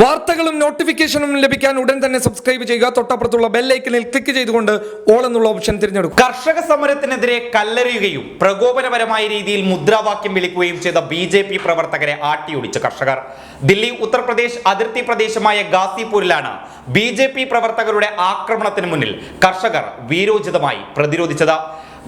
വാർത്തകളും നോട്ടിഫിക്കേഷനും ലഭിക്കാൻ ഉടൻ തന്നെ സബ്സ്ക്രൈബ് ചെയ്യുക. തൊട്ടപ്പുറത്തുള്ള ബെല്ലൈക്കനിൽ ക്ലിക്ക് ചെയ്തുകൊണ്ട് ഓൾ എന്നുള്ള ഓപ്ഷൻ തിരഞ്ഞെടുക്കും കർഷക സമരത്തിനെതിരെ കല്ലെറിയുകയും പ്രകോപനപരമായ രീതിയിൽ മുദ്രാവാക്യം വിളിക്കുകയും ചെയ്ത ബി ജെ പി പ്രവർത്തകരെ ആട്ടിയൊടിച്ച് കർഷകർ. ദില്ലി ഉത്തർപ്രദേശ് അതിർത്തി പ്രദേശമായ ഗാസിപൂരിലാണ് ബി ജെ പി പ്രവർത്തകരുടെ ആക്രമണത്തിന് മുന്നിൽ കർഷകർ വീരോചിതമായി പ്രതിരോധിച്ചത്.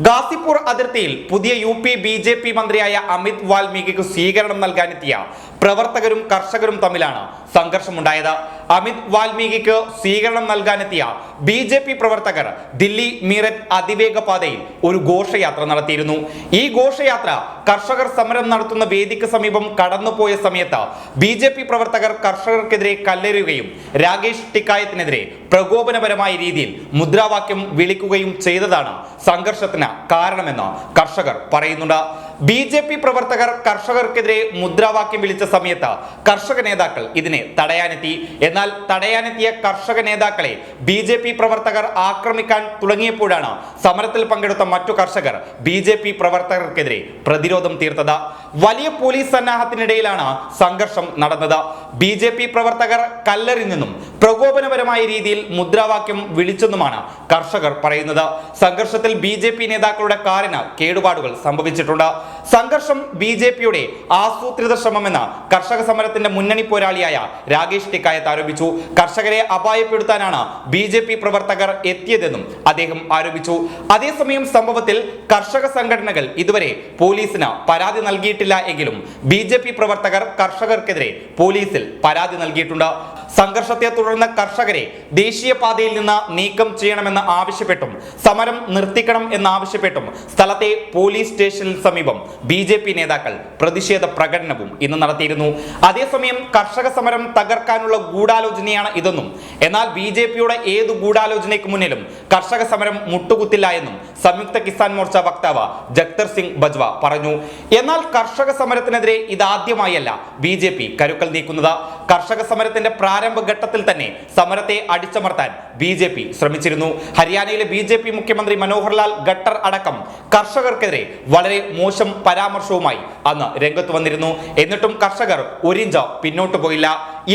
ഗാസിപൂർ അതിർത്തിയിൽ പുതിയ U P B J P മന്ത്രിയായ അമിത് വാൽമീകിക്ക് സ്വീകരണം നൽകാനെത്തിയ പ്രവർത്തകരും കർഷകരും തമ്മിലാണ് സംഘർഷമുണ്ടായത്. അമിത് വാൽമീകിക്ക് സ്വീകരണം നൽകാനെത്തിയ ബി ജെ പി പ്രവർത്തകർ ദില്ലി മീററ്റ് അതിവേഗ പാതയിൽ ഒരു ഘോഷയാത്ര നടത്തിയിരുന്നു. ഈ ഘോഷയാത്ര കർഷകർ സമരം നടത്തുന്ന വേദിക്ക് സമീപം കടന്നുപോയ സമയത്ത് ബി ജെ പി പ്രവർത്തകർ കർഷകർക്കെതിരെ കല്ലെറിയുകയും രാകേഷ് ടിക്കായത്തിനെതിരെ പ്രകോപനപരമായ രീതിയിൽ മുദ്രാവാക്യം വിളിക്കുകയും ചെയ്തതാണ് സംഘർഷത്തിന് കാരണമെന്ന് കർഷകർ പറയുന്നുണ്ട്. ബി ജെ പി പ്രവർത്തകർ കർഷകർക്കെതിരെ മുദ്രാവാക്യം വിളിച്ച സമയത്ത് കർഷക നേതാക്കൾ ഇതിനെ തടയാനെത്തി. എന്നാൽ തടയാനെത്തിയ കർഷക നേതാക്കളെ ബി ജെ പി പ്രവർത്തകർ ആക്രമിക്കാൻ തുടങ്ങിയപ്പോഴാണ് സമരത്തിൽ പങ്കെടുത്ത മറ്റു കർഷകർ ബി ജെ പി പ്രവർത്തകർക്കെതിരെ പ്രതിരോധം തീർത്തത്. വലിയ പോലീസ് സന്നാഹത്തിനിടയിലാണ് സംഘർഷം നടന്നത്. ബി ജെ പി പ്രവർത്തകർ കല്ലെറിഞ്ഞെന്നും പ്രകോപനപരമായ രീതിയിൽ മുദ്രാവാക്യം വിളിച്ചെന്നുമാണ് കർഷകർ പറയുന്നത്. സംഘർഷത്തിൽ ബി നേതാക്കളുടെ കാറിന് കേടുപാടുകൾ സംഭവിച്ചിട്ടുണ്ട്. സംഘർഷം ബി ജെ പിയുടെ ആസൂത്രിത ശ്രമമെന്ന് കർഷക സമരത്തിന്റെ മുന്നണി പോരാളിയായ രാകേഷ് ടിക്കായത്ത് ആരോപിച്ചു. കർഷകരെ അപായപ്പെടുത്താനാണ് ബി ജെ പി പ്രവർത്തകർ എത്തിയതെന്നും അദ്ദേഹം ആരോപിച്ചു. അതേസമയം സംഭവത്തിൽ കർഷക സംഘടനകൾ ഇതുവരെ പോലീസിന് പരാതി നൽകിയിട്ടില്ല എങ്കിലും ബി ജെ പി പ്രവർത്തകർ കർഷകർക്കെതിരെ പോലീസിൽ പരാതി നൽകിയിട്ടുണ്ട്. സംഘർഷത്തെ തുടർന്ന് കർഷകരെ ദേശീയപാതയിൽ നിന്ന് നീക്കം ചെയ്യണമെന്ന് ആവശ്യപ്പെട്ടും സമരം നിർത്തിക്കണം എന്നാവശ്യപ്പെട്ടും സ്ഥലത്തെ പോലീസ് സ്റ്റേഷനിൽ സമീപം ബി ജെ പി നേതാക്കൾ പ്രതിഷേധ പ്രകടനവും ഇന്ന് നടത്തിയിരുന്നു. അതേസമയം കർഷക സമരം തകർക്കാനുള്ള ഗൂഢാലോചനയാണ് ഇതെന്നും എന്നാൽ ബി ജെ പിയുടെ ഏത് ഗൂഢാലോചനയ്ക്ക് മുന്നിലും കർഷക സമരം മുട്ടുകുത്തില്ല എന്നും സംയുക്ത കിസാൻ മോർച്ച വക്താവ് ജഗ്തർ സിംഗ് ബജ്വ പറഞ്ഞു. എന്നാൽ കർഷക സമരത്തിനെതിരെ ഇതാദ്യമായല്ല ബി ജെ പി കരുക്കൾ നീക്കുന്നത്. കർഷക സമരത്തിന്റെ പ്രാരംഭ ഘട്ടത്തിൽ തന്നെ സമരത്തെ അടിച്ചമർത്താൻ ബി ജെ പി ശ്രമിച്ചിരുന്നു. ഹരിയാനയിലെ ബി ജെ പി മുഖ്യമന്ത്രി മനോഹർലാൽ ഖട്ടർ അടക്കം കർഷകർക്കെതിരെ വളരെ മോശം പരാമർശവുമായി അന്ന് രംഗത്ത് വന്നിരുന്നു. എന്നിട്ടും കർഷകർ ഒരിഞ്ച് പിന്നോട്ട് പോയില്ല.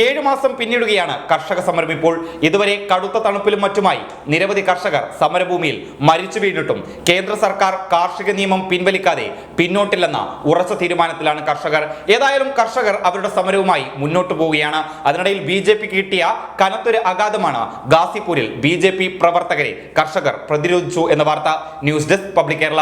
ഏഴു മാസം പിന്നിടുകയാണ് കർഷക സമരം ഇപ്പോൾ. ഇതുവരെ കടുത്ത തണുപ്പിലും മറ്റുമായി നിരവധി കർഷകർ സമരഭൂമിയിൽ മരിച്ചു വീണിട്ടും കേന്ദ്ര സർക്കാർ കാർഷിക നിയമം പിൻവലിക്കാതെ പിന്നോട്ടില്ലെന്ന ഉറച്ച തീരുമാനത്തിലാണ് കർഷകർ. ഏതായാലും കർഷകർ അവരുടെ സമരവുമായി മുന്നോട്ട് പോവുകയാണ്. അതിനിടയിൽ ബി ജെ പി കിട്ടിയ കനത്തൊരു അഗാധമാണ് ഗാസിപൂരിൽ ബി ജെ പി പ്രവർത്തകരെ കർഷകർ പ്രതിരോധിച്ചു എന്ന വാർത്ത. News desk public Kerala.